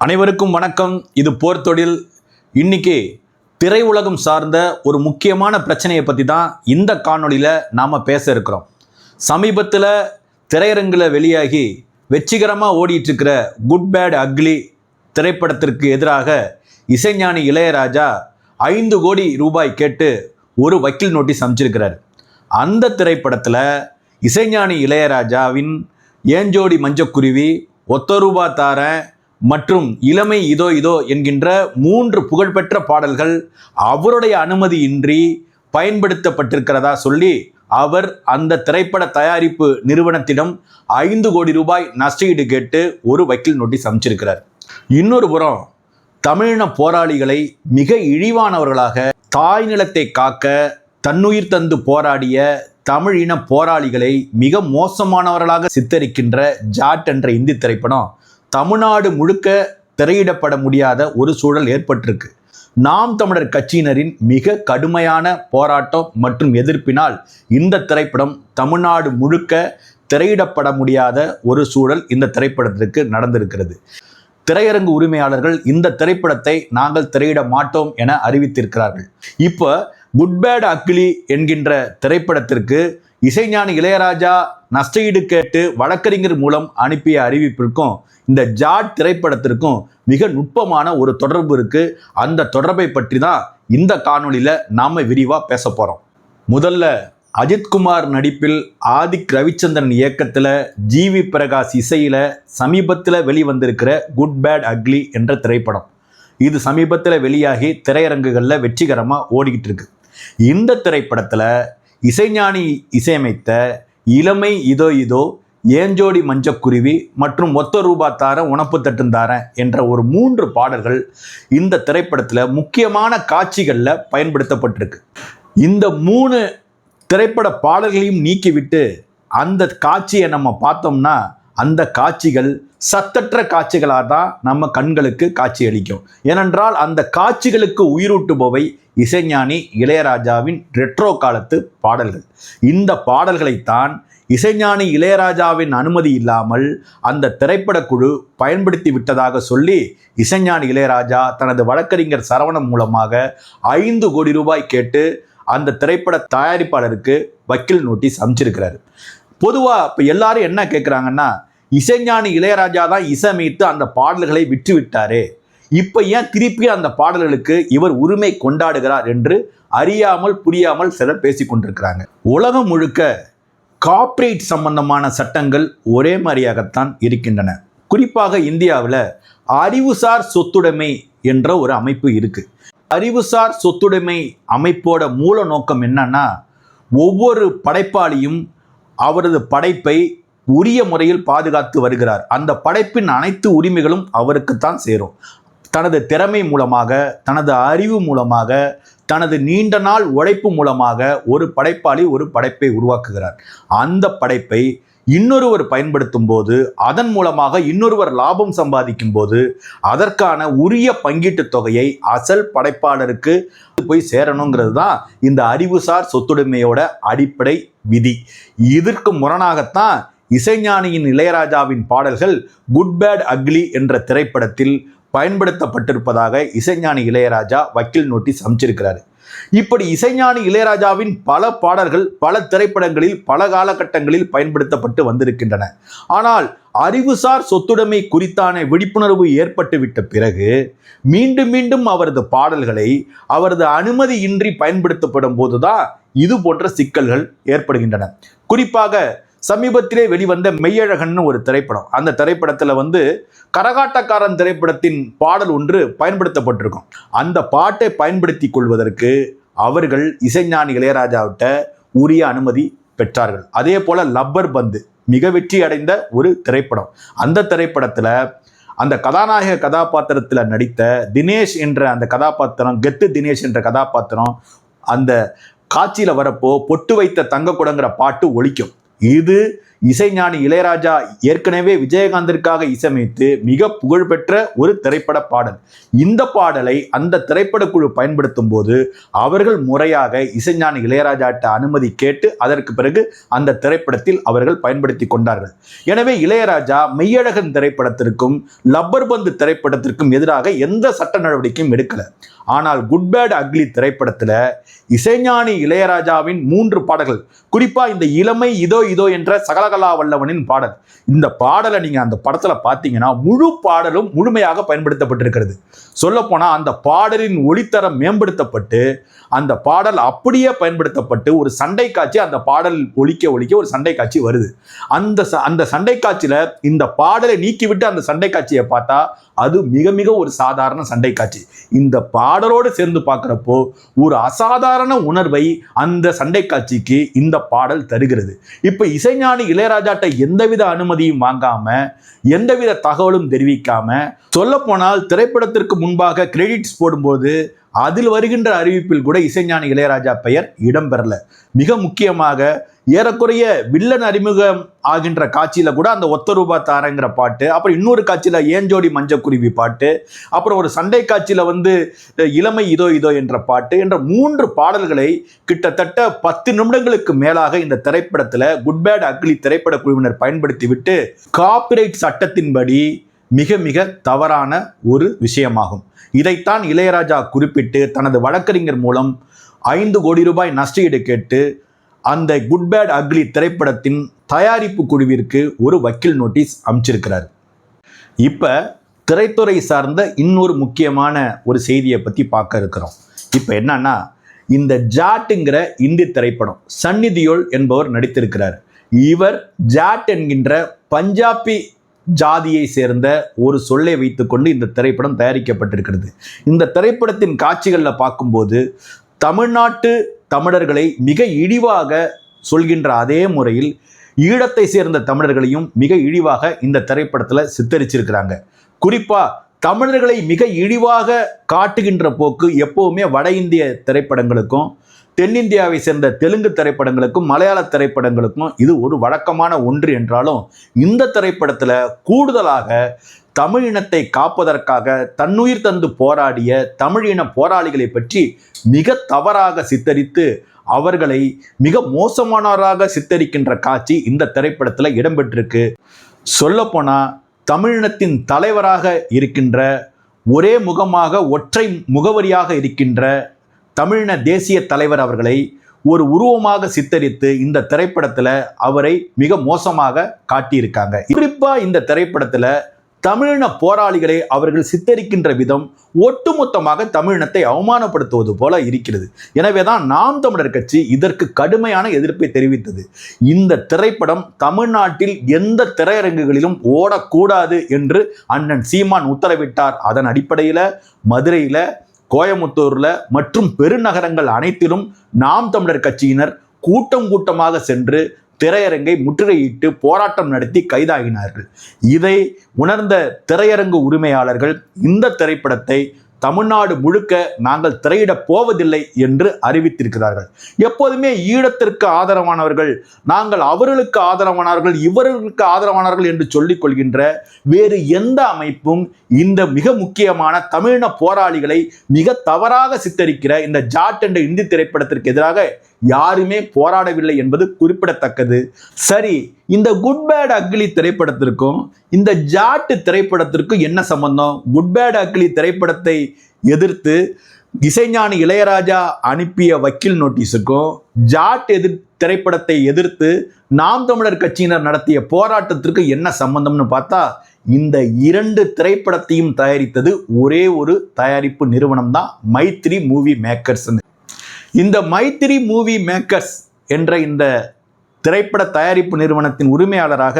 அனைவருக்கும் வணக்கம். இது போர் தொழில். இன்னைக்கு திரையுலகம் சார்ந்த ஒரு முக்கியமான பிரச்சனையை பற்றி தான் இந்த காணொளியில் நாம் பேச இருக்கிறோம். சமீபத்தில் திரையரங்கில் வெளியாகி வெற்றிகரமாக ஓடிட்டுருக்கிற குட் பேட் அக்லி திரைப்படத்திற்கு எதிராக இசைஞானி இளையராஜா ஐந்து கோடி ரூபாய் கேட்டு ஒரு வக்கீல் நோட்டீஸ் அமைச்சிருக்கிறார் அந்த திரைப்படத்தில் இசைஞானி இளையராஜாவின் ஏஞ்சோடி மஞ்சக்குருவி ஒத்த ரூபா தாரேன் மற்றும் இளமை இதோ இதோ என்கின்ற மூன்று புகழ்பெற்ற பாடல்கள் அவருடைய அனுமதியின்றி பயன்படுத்தப்பட்டிருக்கிறதா சொல்லி அவர் அந்த திரைப்பட தயாரிப்பு நிறுவனத்திடம் ஐந்து கோடி ரூபாய் நஷ்டஈடு கேட்டு ஒரு வக்கீல் நோட்டீஸ் அமைச்சிருக்கிறார் இன்னொரு புறம் தமிழின போராளிகளை மிக இழிவானவர்களாக தாய் நிலத்தை காக்க தன்னுயிர் தந்து போராடிய தமிழின போராளிகளை மிக மோசமானவர்களாக சித்தரிக்கின்ற ஜாட் என்ற இந்தி திரைப்படம் தமிழ்நாடு முழுக்க திரையிடப்பட முடியாத ஒரு சூழல் ஏற்பட்டிருக்கு. நாம் தமிழர் கட்சியினரின் மிக கடுமையான போராட்டம் மற்றும் எதிர்ப்பினால் இந்த திரைப்படம் தமிழ்நாடு முழுக்க திரையிடப்பட முடியாத ஒரு சூழல் இந்த திரைப்படத்திற்கு நடந்திருக்கிறது. திரையரங்கு உரிமையாளர்கள் இந்த திரைப்படத்தை நாங்கள் திரையிட மாட்டோம் என அறிவித்திருக்கிறார்கள். இப்போ குட் பேட் அக்லி என்கின்ற திரைப்படத்திற்கு இசைஞானி இளையராஜா நஷ்டஈடு கேட்டு வழக்கறிஞர் மூலம் அனுப்பிய அறிவிப்பிற்கும் இந்த ஜாட் திரைப்படத்திற்கும் மிக நுட்பமான ஒரு தொடர்பு இருக்கு. அந்த தொடர்பை பற்றி தான் இந்த காணொளியில் நாம விரிவாக பேச போகிறோம் முதல்ல அஜித்குமார் நடிப்பில் ஆதிக் ரவிச்சந்திரன் இயக்கத்தில் ஜிவி பிரகாஷ் இசையில் சமீபத்தில் வெளிவந்திருக்கிற குட் பேட் அக்லி என்ற திரைப்படம். இது சமீபத்தில் வெளியாகி திரையரங்குகளில் வெற்றிகரமாக ஓடிக்கிட்டு இருக்கு. இந்த திரைப்படத்தில் இசைஞானி இசையமைத்த இளமை இதோ இதோ ஏஞ்சோடி மஞ்சக்குருவி மற்றும் ஒத்த ரூபா தார உணப்பு தட்டுந்தார என்ற ஒரு மூன்று பாடல்கள் இந்த திரைப்படத்தில் முக்கியமான காட்சிகளில் பயன்படுத்தப்பட்டிருக்கு. இந்த மூணு திரைப்பட பாடல்களையும் நீக்கிவிட்டு அந்த காட்சியை நம்ம பார்த்தோம்னா அந்த காட்சிகள் சத்தற்ற காட்சிகளாக தான் நம்ம கண்களுக்கு காட்சி அளிக்கும் ஏனென்றால் அந்த காட்சிகளுக்கு உயிரூட்டுபவை இசைஞானி இளையராஜாவின் ரெட்ரோ காலத்து பாடல்கள். இந்த பாடல்களைத்தான் இசைஞானி இளையராஜாவின் அனுமதி இல்லாமல் அந்த திரைப்படக்குழு பயன்படுத்தி விட்டதாக சொல்லி இசைஞானி இளையராஜா தனது வழக்கறிஞர் சரவணம் மூலமாக ஐந்து கோடி ரூபாய் கேட்டு அந்த திரைப்பட தயாரிப்பாளருக்கு வக்கீல் நோட்டீஸ் அமைச்சிருக்கிறார். பொதுவாக இப்போ எல்லாரும் என்ன கேட்குறாங்கன்னா இசைஞானி இளையராஜா தான் இசையமைத்து அந்த பாடல்களை விற்றுவிட்டாரு இப்போ ஏன் திருப்பி அந்த பாடல்களுக்கு இவர் உரிமை கொண்டாடுகிறார் என்று அறியாமல் புரியாமல் சிலர் பேசி கொண்டிருக்கிறாங்க. உலகம் முழுக்க கார்ப்பரேட் சம்பந்தமான சட்டங்கள் ஒரே மாதிரியாகத்தான் இருக்கின்றன. குறிப்பாக இந்தியாவில் அறிவுசார் சொத்துடைமை என்ற ஒரு அமைப்பு இருக்கு. அறிவுசார் சொத்துடைமை அமைப்போட மூல நோக்கம் என்னன்னா ஒவ்வொரு படைப்பாளியும் அவரது படைப்பை உரிய முறையில் பாதுகாத்து வருகிறார். அந்த படைப்பின் அனைத்து உரிமைகளும் அவருக்குத்தான் சேரும். தனது திறமை மூலமாக தனது அறிவு மூலமாக தனது நீண்ட நாள் உழைப்பு மூலமாக ஒரு படைப்பாளி ஒரு படைப்பை உருவாக்குகிறார். அந்த படைப்பை இன்னொருவர் பயன்படுத்தும் போது அதன் மூலமாக இன்னொருவர் லாபம் சம்பாதிக்கும் போது அதற்கான உரிய பங்கீட்டு தொகையை அசல் படைப்பாளருக்கு போய் சேரணுங்கிறது தான் இந்த அறிவுசார் சொத்துடைமையோட அடிப்படை விதி. இதற்கு முரணாகத்தான் இசைஞானியின் இளையராஜாவின் பாடல்கள் குட் பேட் அக்லி என்ற திரைப்படத்தில் பயன்படுத்தப்பட்டிருப்பதாக இசைஞானி இளையராஜா வக்கீல் நோட்டீஸ் அமைச்சிருக்கிறார். இப்படி இசைஞானி இளையராஜாவின் பல பாடல்கள் பல திரைப்படங்களில் பல காலகட்டங்களில் பயன்படுத்தப்பட்டு வந்திருக்கின்றன. ஆனால் அறிவுசார் சொத்துடைமை குறித்தான விழிப்புணர்வு ஏற்பட்டுவிட்ட பிறகு மீண்டும் மீண்டும் அவரது பாடல்களை அவரது அனுமதியின்றி பயன்படுத்தப்படும் போதுதான் இது போன்ற சிக்கல்கள் ஏற்படுகின்றன. குறிப்பாக சமீபத்திலே வெளிவந்த மெய்யழகன்னு ஒரு திரைப்படம். அந்த திரைப்படத்தில் வந்து கரகாட்டக்காரன் திரைப்படத்தின் பாடல் ஒன்று பயன்படுத்தப்பட்டிருக்கும். அந்த பாட்டை பயன்படுத்தி கொள்வதற்கு அவர்கள் இசைஞானி இளையராஜாவிட்ட உரிய அனுமதி பெற்றார்கள். அதே போல லப்பர் பந்து மிக வெற்றி அடைந்த ஒரு திரைப்படம். அந்த திரைப்படத்தில் அந்த கதாநாயக கதாபாத்திரத்தில் நடித்த தினேஷ் என்ற அந்த கதாபாத்திரம் கெத்து தினேஷ் என்ற கதாபாத்திரம் அந்த காட்சியில் வரப்போ பொட்டு வைத்த தங்க குடங்கிற பாட்டு ஒழிக்கும் இது இசைஞானி இளையராஜா ஏற்கனவே விஜயகாந்திற்காக இசையமைத்து மிக புகழ்பெற்ற ஒரு திரைப்பட பாடல். இந்த பாடலை அந்த திரைப்படக்குழு பயன்படுத்தும் போது அவர்கள் முறையாக இசைஞானி இளையராஜாட்ட அனுமதி கேட்டு அதற்கு பிறகு அந்த திரைப்படத்தில் அவர்கள் பயன்படுத்தி கொண்டார்கள். எனவே இளையராஜா மெய்யழகன் திரைப்படத்திற்கும் லப்பர் பந்து திரைப்படத்திற்கும் எதிராக எந்த சட்ட நடவடிக்கையும் எடுக்கல. ஆனால் குட் பேட் அக்லி திரைப்படத்தில் இசைஞானி இளையராஜாவின் மூன்று பாடல்கள் குறிப்பாக இந்த இளமை இதோ இதோ என்ற சகலகலா வல்லவனின் பாடல். இந்த பாடலை நீங்கள் அந்த படத்தில் பார்த்தீங்கன்னா முழு பாடலும் முழுமையாக பயன்படுத்தப்பட்டிருக்கிறது. சொல்லப்போனால் அந்த பாடலின் ஒளித்தரம் மேம்படுத்தப்பட்டு அந்த பாடல் அப்படியே பயன்படுத்தப்பட்டு ஒரு சண்டை காட்சி அந்த பாடல் ஒழிக்க ஒழிக்க ஒரு சண்டை காட்சி வருது. அந்த ச- அந்த சண்டை காட்சியில இந்த பாடலை நீக்கிவிட்டு அந்த சண்டை காட்சியை பார்த்தா அது மிக மிக ஒரு சாதாரண சண்டை காட்சி. இந்த பாடலோடு சேர்ந்து பார்க்குறப்போ ஒரு அசாதாரண உணர்வை அந்த சண்டை காட்சிக்கு இந்த பாடல் தருகிறது. இப்போ இசைஞானி இளையராஜாட்ட எந்தவித அனுமதியும் வாங்காம எந்தவித தகவலும் தெரிவிக்காம சொல்லப்போனால் திரைப்படத்திற்கு முன்பாக கிரெடிட்ஸ் போடும்போது அதில் வருகின்ற அறிவிப்பில் கூட இசைஞானி இளையராஜா பெயர் இடம்பெறல. மிக முக்கியமாக ஏறக்குறைய வில்லன் அறிமுகம் ஆகின்ற காட்சியில் கூட அந்த ஒத்த ரூபா தாரங்கிற பாட்டு அப்புறம் இன்னொரு காட்சியில் ஏஞ்சோடி மஞ்சக்குருவி பாட்டு அப்புறம் ஒரு சண்டை காட்சியில் வந்து இளமை இதோ இதோ என்ற பாட்டு என்ற மூன்று பாடல்களை கிட்டத்தட்ட பத்து நிமிடங்களுக்கு மேலாக இந்த திரைப்படத்தில் குட் பேட் அக்லி திரைப்பட குழுவினர் பயன்படுத்திவிட்டு காப்பிரைட் சட்டத்தின்படி மிக மிக தவறான ஒரு விஷயமாகும். இதைத்தான் இளையராஜா குறிப்பிட்டு தனது வழக்கறிஞர் மூலம் ஐந்து கோடி ரூபாய் நஷ்டஈடு கேட்டு அந்த குட் பேட் அக்லி திரைப்படத்தின் தயாரிப்பு குழுவிற்கு ஒரு வக்கீல் நோட்டீஸ் அமைச்சிருக்கிறார் இப்போ திரைத்துறை சார்ந்த இன்னொரு முக்கியமான ஒரு செய்தியை பற்றி பார்க்க இருக்கிறோம். இப்போ என்னன்னா இந்த ஜாட்டுங்கிற இந்தி திரைப்படம் சன்னிதியோல் என்பவர் நடித்திருக்கிறார். இவர் ஜாட் என்கின்ற பஞ்சாபி ஜாதியை சேர்ந்த ஒரு சொல்லை வைத்துக்கொண்டு இந்த திரைப்படம் தயாரிக்கப்பட்டிருக்கிறது. இந்த திரைப்படத்தின் காட்சிகளில் பார்க்கும்போது தமிழ்நாட்டு தமிழர்களை மிக இழிவாக சொல்கின்ற அதே முறையில் ஈழத்தை சேர்ந்த தமிழர்களையும் மிக இழிவாக இந்த திரைப்படத்தில் சித்தரிச்சிருக்கிறாங்க. குறிப்பாக தமிழர்களை மிக இழிவாக காட்டுகின்ற போக்கு எப்போவுமே வட இந்திய திரைப்படங்களுக்கும் தென்னிந்தியாவை சேர்ந்த தெலுங்கு திரைப்படங்களுக்கும் மலையாள திரைப்படங்களுக்கும் இது ஒரு வழக்கமான ஒன்று என்றாலும் இந்த திரைப்படத்தில் கூடுதலாக தமிழ் இனத்தை காப்பதற்காக தன்னுயிர் தந்து போராடிய தமிழின போராளிகளை பற்றி மிக தவறாக சித்தரித்து அவர்களை மிக மோசமானவராக சித்தரிக்கின்ற காட்சி இந்த திரைப்படத்தில் இடம்பெற்றிருக்கு. சொல்லப்போனால் தமிழினத்தின் தலைவராக இருக்கின்ற ஒரே முகமாக ஒற்றை முகவரியாக இருக்கின்ற தமிழின தேசிய தலைவர் அவர்களை ஒரு உருவமாக சித்தரித்து இந்த திரைப்படத்தில் அவரை மிக மோசமாக காட்டியிருக்காங்க. குறிப்பாக இந்த திரைப்படத்தில் தமிழின போராளிகளை அவர்கள் சித்தரிக்கின்ற விதம் ஒட்டுமொத்தமாக தமிழினத்தை அவமானப்படுத்துவது போல இருக்கிறது. எனவே தான் நாம் தமிழர் கட்சி இதற்கு கடுமையான எதிர்ப்பை தெரிவித்தது. இந்த திரைப்படம் தமிழ்நாட்டில் எந்த திரையரங்குகளிலும் ஓடக்கூடாது என்று அண்ணன் சீமான் உத்தரவிட்டார். அதன் அடிப்படையில் மதுரையில் கோயமுத்தூரில் மற்றும் பெருநகரங்கள் அனைத்திலும் நாம் தமிழர் கட்சியினர் கூட்டம் கூட்டமாக சென்று திரையரங்கை முற்றுகையிட்டு போராட்டம் நடத்தி கைதாகினார்கள். இதை உணர்ந்த திரையரங்கு உரிமையாளர்கள் இந்த திரைப்படத்தை தமிழ்நாடு முழுக்க நாங்கள் திரையிடப் போவதில்லை என்று அறிவித்திருக்கிறார்கள். எப்போதுமே ஈழத்திற்கு ஆதரவானவர்கள் நாங்கள் அவர்களுக்கு ஆதரவானவர்கள் இவர்களுக்கு ஆதரவானவர்கள் என்று சொல்லிக் கொள்கின்ற வேறு எந்த அமைப்பும் இந்த மிக முக்கியமான தமிழின போராளிகளை மிக தவறாக சித்தரிக்கிற இந்த ஜாட் என்ற இந்தி திரைப்படத்திற்கு எதிராக யாருமே போராடவில்லை என்பது குறிப்பிடத்தக்கது. சரி இந்த குட் பேட் அக்லி திரைப்படத்திற்கும் இந்த ஜாட்டு திரைப்படத்திற்கும் என்ன சம்பந்தம்? குட் பேட் அக்லி திரைப்படத்தை எதிர்த்து இசைஞானி இளையராஜா அனுப்பிய வக்கீல் நோட்டீஸுக்கும் ஜாட் எதிர் திரைப்படத்தை எதிர்த்து நாம் தமிழர் கட்சியினர் நடத்திய போராட்டத்திற்கு என்ன சம்பந்தம்னு பார்த்தா இந்த இரண்டு திரைப்படத்தையும் தயாரித்தது ஒரே ஒரு தயாரிப்பு நிறுவனம் தான் மைத்ரி மூவி மேக்கர்ஸ். இந்த மைத்திரி மூவி மேக்கர்ஸ் என்ற இந்த திரைப்பட தயாரிப்பு நிறுவனத்தின் உரிமையாளராக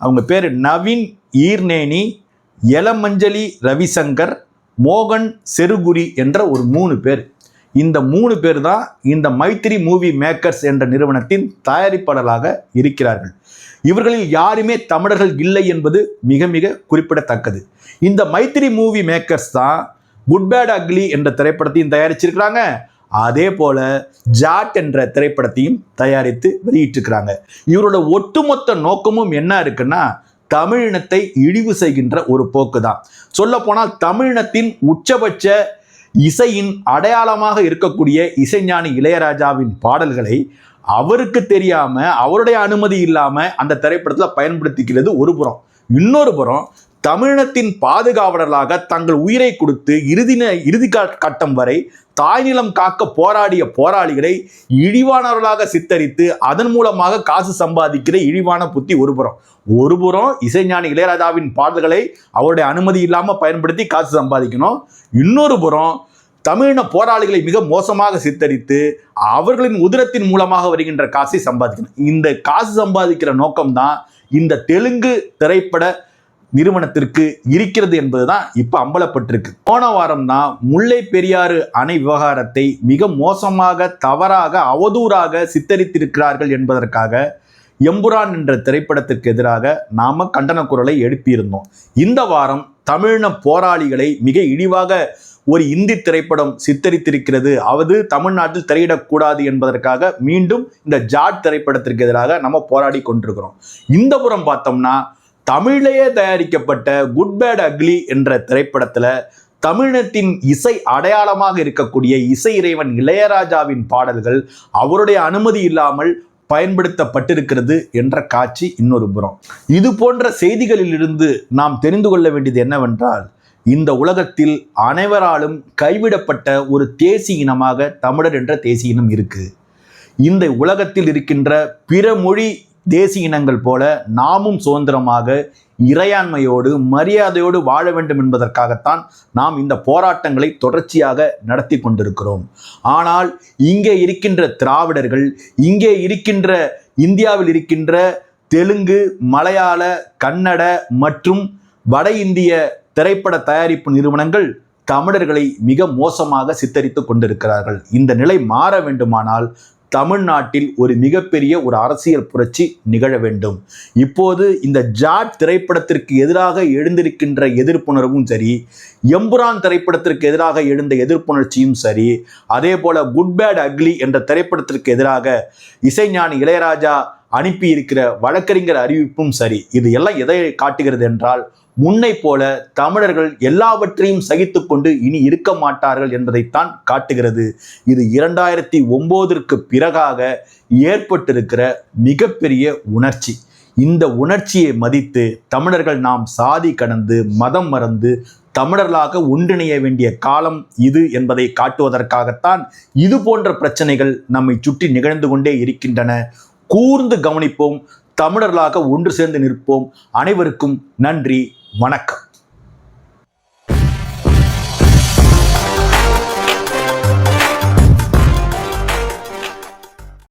அவங்க பேர் நவீன் ஈர்னேனி எலமஞ்சலி ரவிசங்கர் மோகன் செருகுரி என்ற ஒரு மூணு பேர். இந்த மூணு பேர் தான் இந்த மைத்திரி மூவி மேக்கர்ஸ் என்ற நிறுவனத்தின் தயாரிப்பாளராக இருக்கிறார்கள். இவர்களில் யாருமே தமிழர்கள் இல்லை என்பது மிக மிக குறிப்பிடத்தக்கது. இந்த மைத்திரி மூவி மேக்கர்ஸ் தான் குட் பேட் அக்லி என்ற திரைப்படத்தையும் தயாரிச்சிருக்கிறாங்க. அதே போல ஜாட் என்ற திரைப்படத்தையும் தயாரித்து வெளியிட்டிருக்கிறாங்க. இவரோட ஒட்டுமொத்த நோக்கமும் என்ன இருக்குன்னா தமிழினத்தை இழிவு செய்கின்ற ஒரு போக்கு தான் சொல்ல போனால் தமிழினத்தின் உச்சபட்ச இசையின் அடையாளமாக இருக்கக்கூடிய இசைஞானி இளையராஜாவின் பாடல்களை அவருக்கு தெரியாம அவருடைய அனுமதி இல்லாம அந்த திரைப்படத்துல பயன்படுத்திக்கிறது ஒரு புறம். இன்னொரு புறம் தமிழினத்தின் பாதுகாவலர்களாக தங்கள் உயிரை கொடுத்து இறுதி ந- இறுதி கட்டம் வரை தாய்நிலம் காக்க போராடிய போராளிகளை இழிவானவர்களாக சித்தரித்து அதன் மூலமாக காசு சம்பாதிக்கிற இழிவான புத்தி ஒருபுறம் ஒருபுறம் ஒரு புறம் இசைஞானி இளையராஜாவின் பாடல்களை அவருடைய அனுமதி இல்லாமல் பயன்படுத்தி காசு சம்பாதிக்கணும். இன்னொரு புறம் தமிழின போராளிகளை மிக மோசமாக சித்தரித்து அவர்களின் உதிரத்தின் மூலமாக வருகின்ற காசை சம்பாதிக்கணும். இந்த காசு சம்பாதிக்கிற நோக்கம்தான் இந்த தெலுங்கு திரைப்பட நிறுவனத்திற்கு இருக்கிறது என்பதுதான் இப்ப அம்பலப்பட்டிருக்கு. போன வாரம் தான் முல்லை பெரியாறு அணை விவகாரத்தை மிக மோசமாக தவறாக அவதூறாக சித்தரித்திருக்கிறார்கள் என்பதற்காக எம்புரான் என்ற திரைப்படத்திற்கு எதிராக நாம கண்டன குரலை எழுப்பியிருந்தோம். இந்த வாரம் தமிழின போராளிகளை மிக இழிவாக ஒரு இந்தி திரைப்படம் சித்தரித்திருக்கிறது. அவது தமிழ்நாட்டில் திரையிடக்கூடாது என்பதற்காக மீண்டும் இந்த ஜாட் திரைப்படத்திற்கு எதிராக நம்ம போராடி கொண்டிருக்கிறோம். இந்த புறம் பார்த்தோம்னா தமிழிலேயே தயாரிக்கப்பட்ட குட் பேட் அக்லி என்ற திரைப்படத்தில் தமிழினத்தின் இசை அடையாளமாக இருக்கக்கூடிய இசை இறைவன் இளையராஜாவின் பாடல்கள் அவருடைய அனுமதி இல்லாமல் பயன்படுத்தப்பட்டிருக்கிறது என்ற காட்சி இன்னொரு புறம். இது போன்ற செய்திகளிலிருந்து நாம் தெரிந்து கொள்ள வேண்டியது என்னவென்றால் இந்த உலகத்தில் அனைவராலும் கைவிடப்பட்ட ஒரு தேசிய இனமாக தமிழர் என்ற தேசிய இனம் இருக்கு. இந்த உலகத்தில் இருக்கின்ற பிற மொழி தேசிய இனங்கள் போல நாமும் சுதந்திரமாக இறையாண்மையோடு மரியாதையோடு வாழ வேண்டும் என்பதற்காகத்தான் நாம் இந்த போராட்டங்களை தொடர்ச்சியாக நடத்தி கொண்டிருக்கிறோம். ஆனால் இங்கே இருக்கின்ற திராவிடர்கள் இங்கே இருக்கின்ற இந்தியாவில் இருக்கின்ற தெலுங்கு மலையாள கன்னட மற்றும் வட இந்திய திரைப்பட தயாரிப்பு நிறுவனங்கள் தமிழர்களை மிக மோசமாக சித்தரித்து கொண்டிருக்கிறார்கள். இந்த நிலை மாற வேண்டுமானால் தமிழ்நாட்டில் ஒரு மிகப்பெரிய ஒரு அரசியல் புரட்சி நிகழ வேண்டும். இப்போது இந்த ஜாட் திரைப்படத்திற்கு எதிராக எழுந்திருக்கின்ற எதிர்ப்புணர்வும் சரி எம்புரான் திரைப்படத்திற்கு எதிராக எழுந்த எதிர்ப்புணர்ச்சியும் சரி அதே போல குட் பேட் அக்லி என்ற திரைப்படத்திற்கு எதிராக இசைஞானி இளையராஜா அனுப்பியிருக்கிற வழக்கறிஞர் அறிவிப்பும் சரி இது எல்லாம் எதை காட்டுகிறது என்றால் முன்னை போல தமிழர்கள் எல்லாவற்றையும் சகித்துக்கொண்டு இனி இருக்க மாட்டார்கள் என்பதைத்தான் காட்டுகிறது. இது இரண்டாயிரத்தி ஒம்போதிற்கு பிறகாக ஏற்பட்டிருக்கிற மிகப்பெரிய உணர்ச்சி. இந்த உணர்ச்சியை மதித்து தமிழர்கள் நாம் சாதி கடந்து மதம் மறந்து தமிழர்களாக ஒன்றிணைய வேண்டிய காலம் இது என்பதை காட்டுவதற்காகத்தான் இது போன்ற பிரச்சனைகள் நம்மை சுற்றி நிகழ்ந்து கொண்டே இருக்கின்றன. கூர்ந்து கவனிப்போம் தமிழர்களாக ஒன்று சேர்ந்து நிற்போம். அனைவருக்கும் நன்றி. வணக்கம்.